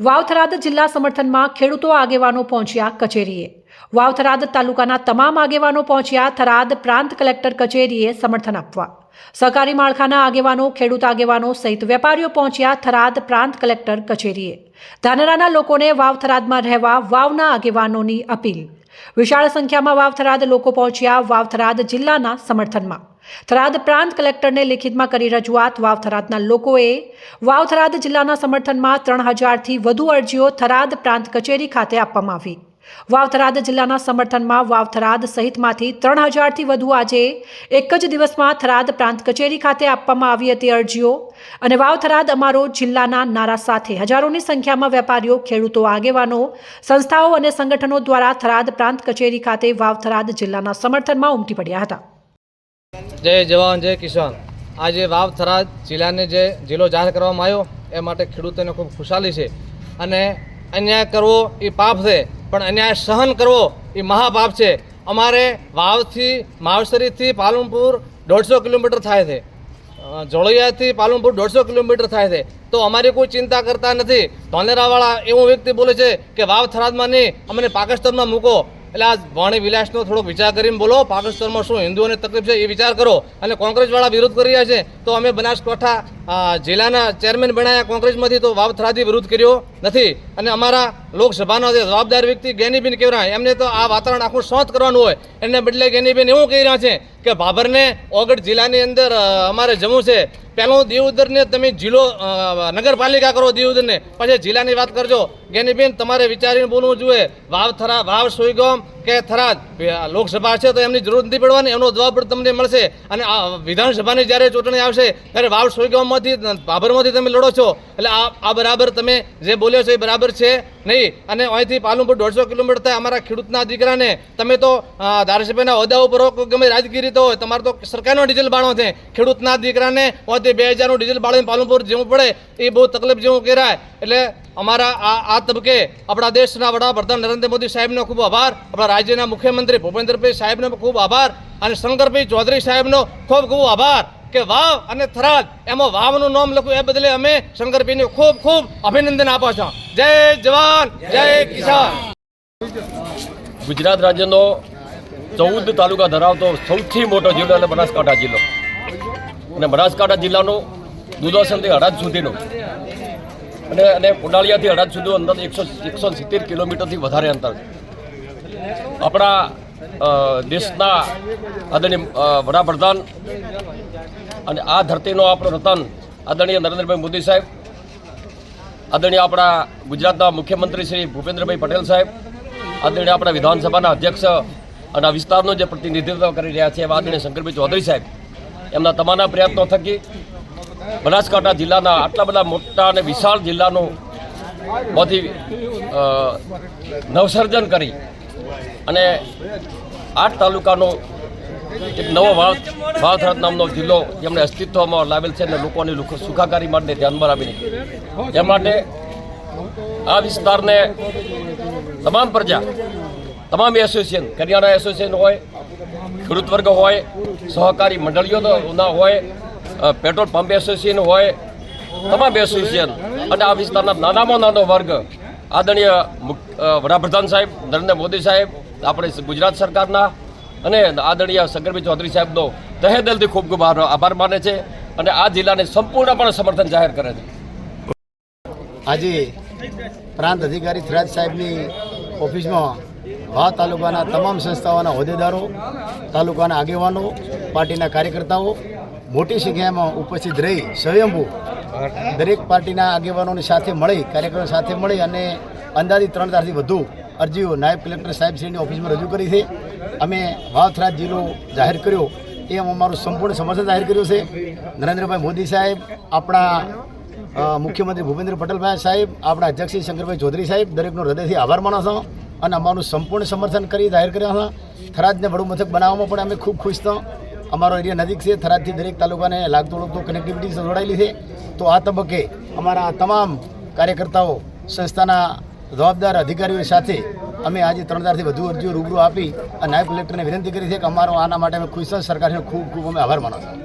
વાવથરાદ જિલ્લા સમર્થનમાં ખેડૂતો આગેવાનો પહોંચ્યા કચેરીએ. વાવથરાદ તાલુકાના તમામ આગેવાનો પહોંચ્યા થરાદ પ્રાંત કલેક્ટર કચેરીએ સમર્થન આપવા. સહકારી માળખાના આગેવાનો, ખેડૂત આગેવાનો સહિત વેપારીઓ પહોંચ્યા થરાદ પ્રાંત કલેક્ટર કચેરીએ. ધાનેરાના લોકોને વાવથરાદમાં રહેવા વાવના આગેવાનોની અપીલ. વિશાળ સંખ્યામાં વાવથરાદ લોકો પહોંચ્યા. વાવથરાદ જિલ્લાના સમર્થનમાં. થરાદ પ્રાંત કલેક્ટરને લિખિતમાં કરી રજૂઆત. વાવથરાદના લોકોએ વાવથરાદ જિલ્લાના સમર્થનમાં ત્રણ હજારથી વધુ અરજીઓ થરાદ પ્રાંત કચેરી ખાતે આપવામાં આવી. વાવથરાદ જિલ્લાના સમર્થનમાં વાવથરાદ સહિતમાંથી ત્રણ હજારથી વધુ આજે એક જ દિવસમાં થરાદ પ્રાંત કચેરી ખાતે આપવામાં આવી હતી અરજીઓ. અને વાવથરાદ અમારો જિલ્લાના નારા સાથે હજારોની સંખ્યામાં વેપારીઓ, ખેડૂતો, આગેવાનો, સંસ્થાઓ અને સંગઠનો દ્વારા થરાદ પ્રાંત કચેરી ખાતે વાવથરાદ જિલ્લાના સમર્થનમાં ઉમટી પડ્યા હતા. જય જવાન, જય કિસાન. આજે વાવ થરાદ જિલ્લાને જે જિલ્લો જાહેર કરવામાં આવ્યો, એ માટે ખેડૂતોને ખૂબ ખુશાલી છે. અને અન્યાય કરવો એ પાપ છે, પણ અન્યાય સહન કરવો એ મહાપાપ છે. અમારે વાવથી માવસરીથી પાલનપુર દોઢસો કિલોમીટર થાય છે. જોડૈયાથી પાલનપુર દોઢસો કિલોમીટર થાય છે. તો અમારી કોઈ ચિંતા કરતા નથી. ધોલેરાવાળા એવું વ્યક્તિ બોલે છે કે વાવ થરાદમાં નહીં, અમને પાકિસ્તાનમાં મૂકો. એટલે આ વાણી વિલાસનો થોડોક વિચાર કરીને બોલો, પાકિસ્તાનમાં શું હિન્દુઓને તકલીફ છે એ વિચાર કરો. અને કોંગ્રેસવાળા વિરોધ કરી રહ્યા છે, તો અમે બનાસકાંઠા જિલ્લાના ચેરમેન બનાવ્યા કોંગ્રેસમાંથી તો વાવ થરાદી વિરોધ કર્યો નથી. અને અમારા લોકસભાના જે જવાબદાર વ્યક્તિ જ્ઞાનીબેન કેવરા એમને તો આ વાતાવરણ આખું શોધ કરવાનું હોય. એને બદલે જ્ઞાનીબેન એવું કહી રહ્યા છે કે ભાભરને ઓગઢ જિલ્લાની અંદર અમારે જવું છે. પહેલું દીવદરને તમે જિલ્લો નગરપાલિકા કરો દીવદરને પછી જિલ્લાની વાત કરજો. જ્ઞાનીબેન તમારે વિચારીને બોલવું જોઈએ. વાવ થરા, વાવ સોઈગામ કે થરાદ લોકસભા છે તો એમની જરૂર નથી પડવાની, એનો જવાબ પણ તમને મળશે. અને આ વિધાનસભાની જ્યારે ચૂંટણી આવશે, ત્યારે વાવ સોઈગામમાંથી ભાભરમાંથી તમે લડો છો. એટલે આ આ બરાબર તમે જે બોલ્યો છો એ બરાબર છે નહીં? અને અહીંથી પાલનપુર દોઢસો કિલોમીટર થાય અમારા ખેડૂતના દીકરાને. તમે તો ધારાસભ્યના હોદ્દા ઉપર ગમે રાજગીરી તો હોય, તમારે તો સરકારનો ડીઝલ બાળો છે. ખેડૂતના દીકરાને અહીંથી બે હજારનું ડીઝલ બાળીને પાલનપુર જેવું પડે, એ બહુ તકલીફ જેવું કહેવાય. એટલે અમારા આ આ તબકે આપણા દેશના વડાપ્રધાન નરેન્દ્ર મોદી સાહેબનો ખૂબ આભાર. આપણા રાજ્યના મુખ્યમંત્રી ભૂપેન્દ્રભાઈ સાહેબનો ખૂબ આભાર. અને શંકરભાઈ ચૌધરી સાહેબનો ખૂબ ખૂબ આભાર. કે વાવ અને થરાદ, એમાં વાવનું નામ લખ્યું, એ બદલે અમે શંકરભાઈને ખૂબ ખૂબ અભિનંદન આપો છો. જય જવાન, જય કિસાન. ગુજરાત રાજ્યનો ચૌદ તાલુકા ધરાવતો સૌથી મોટો જિલ્લો એટલે બનાસકાંઠા જિલ્લો. અને બનાસકાંઠા જિલ્લાનો દુધાસનથી અડાજ સુધીનો. અને અને કુંડાળિયાથી અડાજ સુધી અંદર એકસો એકસો સિત્તેર કિલોમીટરથી વધારે અંતર આપણા દેશના આદરણીય વડાપ્રધાન અને આ ધરતીનો આપણો રતન આદરણીય નરેન્દ્રભાઈ મોદી સાહેબ, આદરણીય આપણા ગુજરાતના મુખ્યમંત્રી શ્રી ભૂપેન્દ્રભાઈ પટેલ સાહેબ, આદરણીય આપણા વિધાનસભાના અધ્યક્ષ અને આ વિસ્તારનું જે પ્રતિનિધિત્વ કરી રહ્યા છે એવા આદરણીય શંકરભાઈ ચૌધરી સાહેબ, એમના તમામના પ્રયત્નો થકી બનાસકાંઠા જિલ્લાના આટલા બધા મોટા અને વિશાળ જિલ્લાનું માંથી નવસર્જન કરી અને આઠ તાલુકાનો એક નવો વાવ વાવથરાદ નામનો જિલ્લો જેમણે અસ્તિત્વમાં લાવેલ છે અને લોકોની સુખાકારી માટે ધ્યાનમાં રાખીને. એ માટે આ વિસ્તારને તમામ પ્રજા, તમામ એસોસિએશન કરિયાણા એસોસિએશન હોય ખેડૂત વર્ગ હોય, સહકારી મંડળીઓના હોય પેટ્રોલ પંપ એસોસિએશન હોય, તમામ એસોસિએશન અને આ વિસ્તારના નાનામાં નાનો વર્ગ આદરણીય વડાપ્રધાન સાહેબ, નરેન્દ્ર મોદી સાહેબ, આપણે ગુજરાત સરકારના અને આદરણીય શંકરભાઈ ચૌધરી સાહેબનો તહે દિલથી ખૂબ ખૂબ આભાર માને છે અને આ જિલ્લાને સંપૂર્ણપણે સમર્થન જાહેર કરે છે. આજે પ્રાંત અધિકારી થરાજ સાહેબની ઓફિસમાં વાવ તાલુકાના તમામ સંસ્થાઓના હોદ્દેદારો, તાલુકાના આગેવાનો, પાર્ટીના કાર્યકર્તાઓ મોટી સંખ્યામાં ઉપસ્થિત રહી સ્વયંભૂ દરેક પાર્ટીના આગેવાનોની સાથે મળી, કાર્યકરો સાથે મળી અને અંદાજિત ત્રણ હજારથી વધુ અરજીઓ નાયબ કલેક્ટર સાહેબશ્રીની ઓફિસમાં રજૂ કરી છે. અમે વાવ થરાદ જિલ્લો જાહેર કર્યો. એ અમારું સંપૂર્ણ સમર્થન જાહેર કર્યું છે. નરેન્દ્રભાઈ મોદી સાહેબ, આપણા મુખ્યમંત્રી ભૂપેન્દ્ર પટેલભાઈ સાહેબ, આપણા અધ્યક્ષ શંકરભાઈ ચૌધરી સાહેબ, દરેકનો હૃદયથી આભાર માનો છો અને અમારું સંપૂર્ણ સમર્થન કરી જાહેર કર્યા હતા. થરાદને વડું મથક બનાવવામાં પણ અમે ખૂબ ખુશ છો અમારો એરિયા નજીક છે, થરાદથી દરેક તાલુકાને લાગતો ઓળખતો કનેક્ટિવિટી જોડાયેલી છે. તો આ તબક્કે અમારા તમામ કાર્યકર્તાઓ, સંસ્થાના જવાબદાર અધિકારીઓ સાથે અમે આજે ત્રણ હજારથી વધુ અરજીઓ રૂબરૂ આપી અને નાયબ કલેક્ટરને વિનંતી કરી છે કે અમારો આના માટે અમે ખુશ સરકારને ખૂબ ખૂબ અમે આભાર માનો છો.